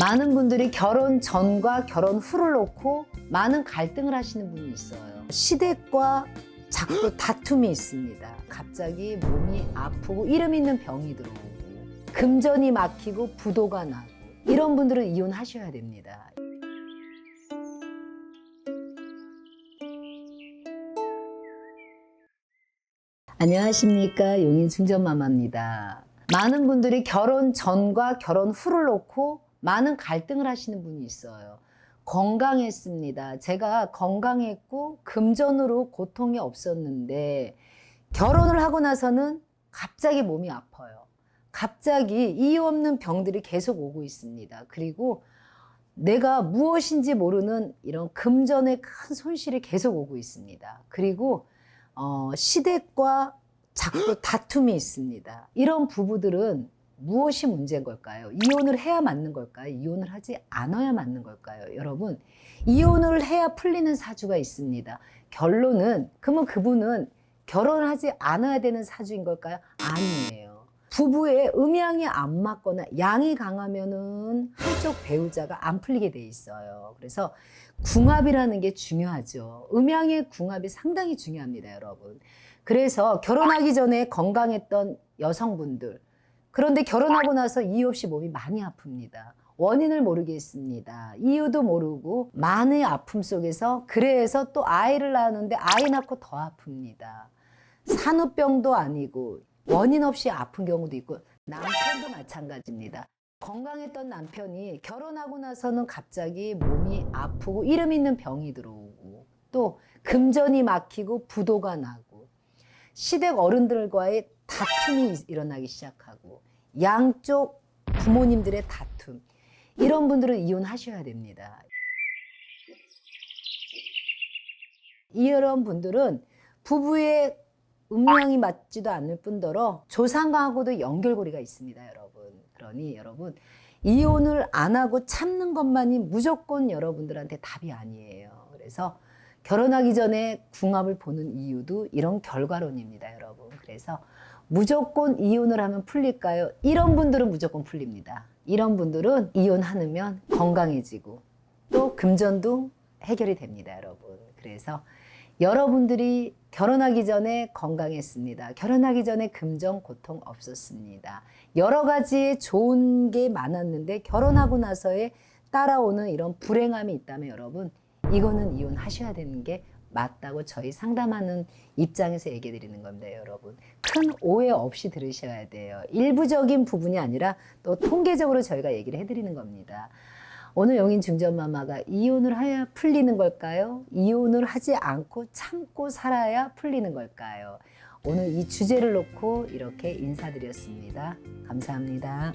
많은 분들이 결혼 전과 결혼 후를 놓고 많은 갈등을 하시는 분이 있어요. 시댁과 자꾸 다툼이 있습니다. 갑자기 몸이 아프고 이름 있는 병이 들어오고 금전이 막히고 부도가 나고 이런 분들은 이혼하셔야 됩니다. 안녕하십니까 용인 중전마마입니다. 많은 분들이 결혼 전과 결혼 후를 놓고 많은 갈등을 하시는 분이 있어요. 건강했습니다. 제가 건강했고 금전으로 고통이 없었는데 결혼을 하고 나서는 갑자기 몸이 아파요. 갑자기 이유 없는 병들이 계속 오고 있습니다. 그리고 내가 무엇인지 모르는 이런 금전의 큰 손실이 계속 오고 있습니다. 그리고 어, 시댁과 자꾸 다툼이 있습니다. 이런 부부들은 무엇이 문제인 걸까요? 이혼을 해야 맞는 걸까요? 이혼을 하지 않아야 맞는 걸까요? 여러분, 이혼을 해야 풀리는 사주가 있습니다. 결론은, 그러면 그분은 결혼하지 않아야 되는 사주인 걸까요? 아니에요. 부부의 음양이 안 맞거나 양이 강하면은 한쪽 배우자가 안 풀리게 돼 있어요. 그래서 궁합이라는 게 중요하죠. 음양의 궁합이 상당히 중요합니다, 여러분. 그래서 결혼하기 전에 건강했던 여성분들, 그런데 결혼하고 나서 이유 없이 몸이 많이 아픕니다. 원인을 모르겠습니다. 이유도 모르고 많은 아픔 속에서 그래서 또 아이를 낳았는데 아이 낳고 더 아픕니다. 산후병도 아니고 원인 없이 아픈 경우도 있고 남편도 마찬가지입니다. 건강했던 남편이 결혼하고 나서는 갑자기 몸이 아프고 이름 있는 병이 들어오고 또 금전이 막히고 부도가 나고 시댁 어른들과의 다툼이 일어나기 시작하고 양쪽 부모님들의 다툼 이런 분들은 이혼하셔야 됩니다. 이런 분들은 부부의 음양이 맞지도 않을 뿐더러 조상과하고도 연결고리가 있습니다, 여러분. 그러니 여러분 이혼을 안 하고 참는 것만이 무조건 여러분들한테 답이 아니에요. 그래서 결혼하기 전에 궁합을 보는 이유도 이런 결과론입니다. 그래서 무조건 이혼을 하면 풀릴까요? 이런 분들은 무조건 풀립니다. 이런 분들은 이혼하면 건강해지고 또 금전도 해결이 됩니다, 여러분. 그래서 여러분들이 결혼하기 전에 건강했습니다. 결혼하기 전에 금전 고통 없었습니다. 여러 가지의 좋은 게 많았는데 결혼하고 나서의 따라오는 이런 불행함이 있다면 여러분 이거는 이혼하셔야 되는 게 맞다고 저희 상담하는 입장에서 얘기해 드리는 겁니다, 여러분. 큰 오해 없이 들으셔야 돼요. 일부적인 부분이 아니라 또 통계적으로 저희가 얘기를 해 드리는 겁니다. 오늘 용인 중전마마가 이혼을 해야 풀리는 걸까요? 이혼을 하지 않고 참고 살아야 풀리는 걸까요? 오늘 이 주제를 놓고 이렇게 인사드렸습니다. 감사합니다.